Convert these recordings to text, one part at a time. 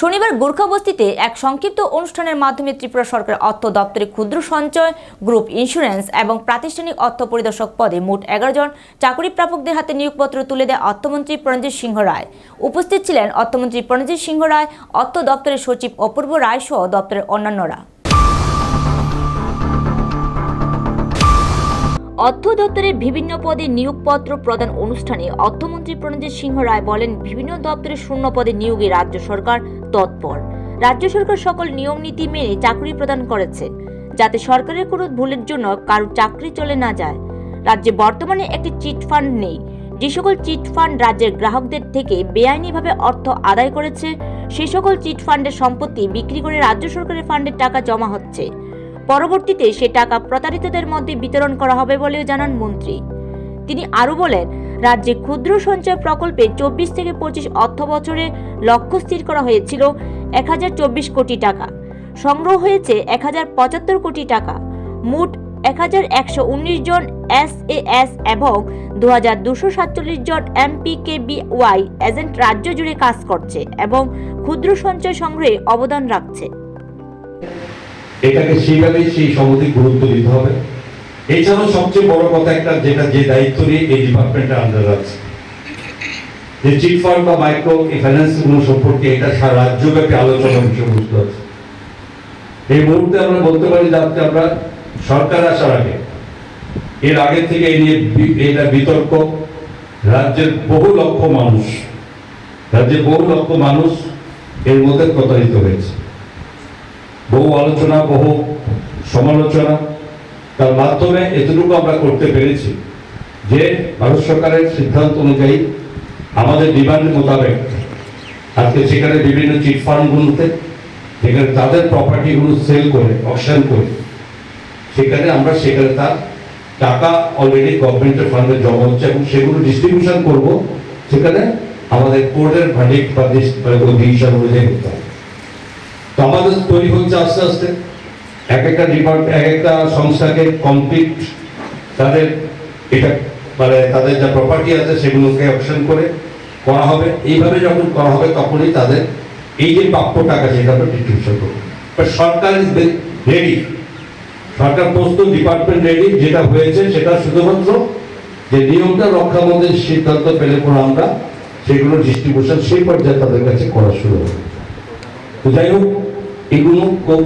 শনিবার গোর্খাবস্তিতে এক সংক্ষিপ্ত অনুষ্ঠানের মাধ্যমে ত্রিপুরা সরকার অর্থ দপ্তরের ক্ষুদ্র সঞ্চয় গ্রুপ ইন্স্যুরেন্স এবং প্রাতিষ্ঠানিক অর্থ পরিদর্শক পদে মোট এগারো জন চাকরি প্রাপকদের হাতে নিয়োগপত্র তুলে দেয় অর্থমন্ত্রী প্রণজিৎ সিংহ রায়। উপস্থিত ছিলেন অর্থমন্ত্রী প্রণজিৎ সিংহ রায়, অর্থ দপ্তরের সচিব অপূর্ব রায় সহ দপ্তরের অন্যান্যরা। অর্থ দপ্তরের বিভিন্ন পদে নিয়োগপত্র প্রদান অনুষ্ঠানে অর্থমন্ত্রী প্রণজিৎ সিংহ রায় বলেন, বিভিন্ন দপ্তরের শূন্য পদে নিয়োগে রাজ্য সরকার তৎপর। রাজ্য সরকার সকল নিয়ম নীতি মেনে চাকরি প্রদান করেছে, যাতে সরকারের কোনো ভুলের জন্য কারও চাকরি চলে না যায়। রাজ্যে বর্তমানে একটি চিট ফান্ড নেই, যে সকল চিট ফান্ড রাজ্যের গ্রাহকদের থেকে বেআইনিভাবে অর্থ আদায় করেছে সেই সকল চিট ফান্ডের সম্পত্তি বিক্রি করে রাজ্য সরকারের ফান্ডের টাকা জমা হচ্ছে। পরবর্তীতে সে টাকা প্রতারিতদের মধ্যে বিতরণ করা হবে বলেও জানান মন্ত্রী। তিনি আরও বলেন, রাজ্যে ক্ষুদ্র সঞ্চয় প্রকল্পে চব্বিশ থেকে পঁচিশ অর্থ বছরে লক্ষ্য স্থির করা হয়েছিল এক হাজার চব্বিশ কোটি টাকা। সংগ্রহ হয়েছে এক হাজার পঁচাত্তর কোটি টাকা। মোট এক হাজার একশো উনিশ জন এস এ এস এবং দু জন এমপিকেবিওয়াই এজেন্ট রাজ্য জুড়ে কাজ করছে এবং ক্ষুদ্র সঞ্চয় সংগ্রহে অবদান রাখছে। এটাকে সেইভাবেই সেই সমিতি গুরুত্ব দিতে হবে। এছাড়াও সবচেয়ে বড় কথা একটা, যেটা যে দায়িত্ব নিয়ে এই ডিপার্টমেন্টের আন্ডার আছে। যে চিট ফান্ড বা মাইক্রো ফাইন্যান্সগুলো সম্পর্কে এটা সারা রাজ্যব্যাপী আলোচনা বিষয়বস্তু আছে এই মুহূর্তে আমরা বলতে পারি যে আজকে আমরা সরকার আসার আগে, এর আগে থেকে এই নিয়ে এটা বিতর্ক। রাজ্যের বহু লক্ষ মানুষ, রাজ্যের বহু লক্ষ মানুষ এর মধ্যে প্রতারিত হয়েছে। বহু আলোচনা, বহু সমালোচনা। তার মাধ্যমে এতটুকু আমরা করতে পেরেছি যে ভারত সরকারের সিদ্ধান্ত অনুযায়ী আমাদের ডিমান্ড মোতাবেক আজকে সেখানে বিভিন্ন চিট ফান্ডগুলোতে, যেখানে তাদের প্রপার্টিগুলো সেল করে, অকশন করে, সেখানে আমরা সেখানে তার টাকা অলরেডি গভর্নমেন্টের ফান্ডে জমা হচ্ছে এবং সেগুলো ডিস্ট্রিবিউশন করব, সেখানে আমাদের কোর্টের ভার্ডিক্ট বা ডিসিশন অনুযায়ী করতে হবে। তো আমাদের তৈরি হচ্ছে আস্তে আস্তে। এক একটা ডিপার্ট এক একটা সংস্থাকে কমপ্লিট তাদের এটা মানে তাদের যা প্রপার্টি আছে সেগুলোকে অপশন করে করা হবে। এইভাবে যখন করা হবে তখনই তাদের এই যে প্রাপ্য টাকা সেটা আমরা ডিস্ট্রিবিউশন করব। সরকার ইজ রেডি সরকার প্রস্তুত ডিপার্টমেন্ট রেডি যেটা হয়েছে সেটা শুধুমাত্র যে নিয়মটা রক্ষা মধ্যে সিদ্ধান্ত পেলে পর আমরা সেগুলো ডিস্ট্রিবিউশন সেই পর্যায়ে তাদের কাছে করা শুরু হবে। তো যাই হোক এগুলো খুব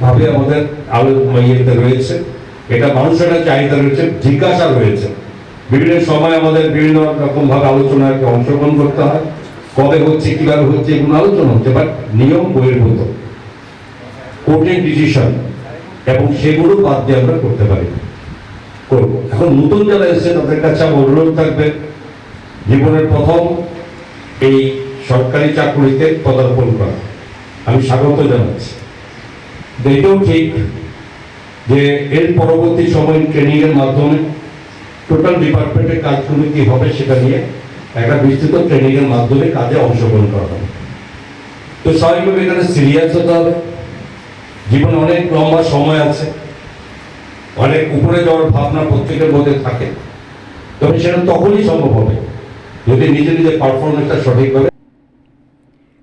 ভাবে আমাদের আলো ইয়েতে রয়েছে। এটা মানুষের চাহিদা রয়েছে, জিজ্ঞাসা রয়েছে। বিভিন্ন সময় আমাদের বিভিন্ন রকম ভাবে আলোচনায় অংশগ্রহণ করতে হয়। কবে হচ্ছে, কীভাবে হচ্ছে, এগুলো আলোচনা হচ্ছে বাট নিয়ম বহির্ভূত কোর্টের ডিসিশন এবং সেগুলো বাদ দিয়ে আমরা করতে পারি। করব। এখন নতুন যারা এসেছে, তাদের কাছে আমার অনুরোধ থাকবে, জীবনের প্রথম এই সরকারি চাকরিতে পদার্পণ করা। আমি স্বাগত জানাচ্ছি। এটাও ঠিক যে এর পরবর্তী সময় ট্রেনিং এর মাধ্যমে টোটাল ডিপার্টমেন্টের কাজগুলো কি হবে সেটা নিয়ে একটা বিস্তৃত ট্রেনিং এর মাধ্যমে কাজে অংশগ্রহণ করা হবে। তো স্বাভাবিকভাবে এখানে সিরিয়াস হতে হবে। জীবনে অনেক লম্বা সময় আছে। অনেক উপরে যাওয়ার ভাবনা প্রত্যেকের মধ্যে থাকে। তবে সেটা তখনই সম্ভব হবে যদি নিজে নিজে পারফরমেন্সটা সঠিকভাবে